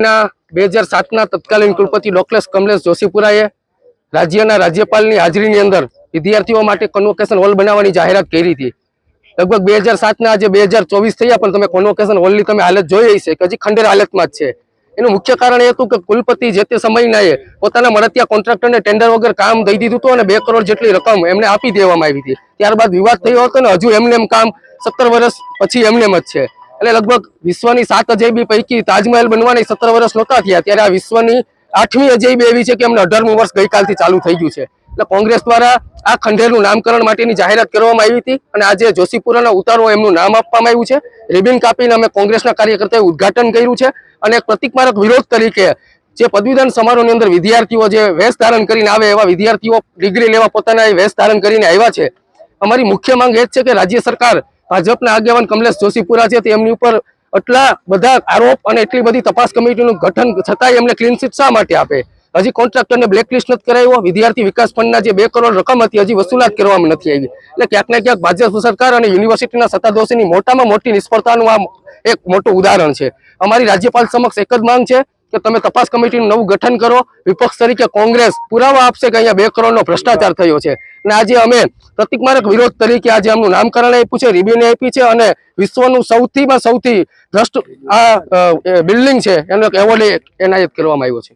ના, બે હજાર સાતના તત્કાલીન કુલપતિ ડોક્ટર કમલેશ જોશીપુરાએ રાજ્યના રાજ્યપાલની હાજરીની અંદર વિદ્યાર્થીઓ માટે કન્વોકેશન હોલ બનાવવાની જાહેરાત કરી હતી. લગભગ બે હજાર સાતના આજે બે હજાર ચોવીસ થયા, પણ તમે કન્વોકેશન હોલની તમે હાલત જોઈ હશે કે હજી ખંડેર હાલતમાં જ છે. એનું મુખ્ય કારણ એ હતું કે કુલપતિ જે તે સમયના પોતાના મળતિયા કોન્ટ્રાક્ટરને ટેન્ડર વગર કામ દઈ દીધું હતું અને બે કરોડ જેટલી રકમ એમને આપી દેવામાં આવી હતી. ત્યારબાદ વિવાદ થયો હતો ને હજુ એમને એમ કામ સત્તર વર્ષ પછી એમને જ છે. એટલે લગભગ વિશ્વની સાત અજયબી પૈકી તાજમહેલ બનવાની સત્તર વર્ષ નહોતા થયા, ત્યારે આ વિશ્વની આઠમી અજયબી એવી છે કે એમને અઢારમું વર્ષ ગઈકાલથી ચાલુ થઈ ગયું છે. એટલે કોંગ્રેસ દ્વારા આ ખંડેરનું નામકરણ માટેની જાહેરાત કરવામાં આવી હતી અને આજે જોશીપુરાના ઉતારો એમનું નામ આપવામાં આવ્યું છે. રિબિન કાપીને અમે કોંગ્રેસના કાર્યકર્તાએ ઉદઘાટન કર્યું છે અને એક પ્રતિકમારક વિરોધ તરીકે જે પદવીદાન સમારોહની અંદર વિદ્યાર્થીઓ જે વેશ ધારણ કરીને આવે એવા વિદ્યાર્થીઓ ડિગ્રી લેવા પોતાના વેશ ધારણ કરીને આવ્યા છે. અમારી મુખ્ય માંગ એ જ છે કે રાજ્ય સરકાર ભાજપના આગેવાન કમલેશ જોશીપુરા છે તેમની ઉપર આટલા બધા આરોપ અને એટલી બધી તપાસ કમિટીનું ગઠન છતાંય એમને ક્લીનચીટ શા માટે આપે? હજી કોન્ટ્રાક્ટરને બ્લેકલિસ્ટ નથી કરાયો વિદ્યાર્થી વિકાસ ફંડના જે બે કરોડ રકમ હતી, હજી વસૂલાત કરવામાં નથી આવી. એટલે ક્યાંક ને ક્યાંક ભાજપ સરકાર અને યુનિવર્સિટીના સત્તાધોશીની મોટામાં મોટી નિષ્ફળતાનું આ એક મોટું ઉદાહરણ છે. અમારી રાજ્યપાલ સમક્ષ એક જ માંગ છે કે તમે તપાસ કમિટીનું નવું ગઠન કરો, વિપક્ષ તરીકે કોંગ્રેસ પુરાવા આપશે કે અહીંયા બે કરોડનો ભ્રષ્ટાચાર થયો છે. અને આજે અમે પ્રતિકમારક વિરોધ તરીકે આજે આમનું નામકરણ આપ્યું છે, રિબીને આપી છે અને વિશ્વનું સૌથીમાં સૌથી ભ્રષ્ટ આ બિલ્ડિંગ છે, એનો એક એવોર્ડ એનાયત કરવામાં આવ્યો છે.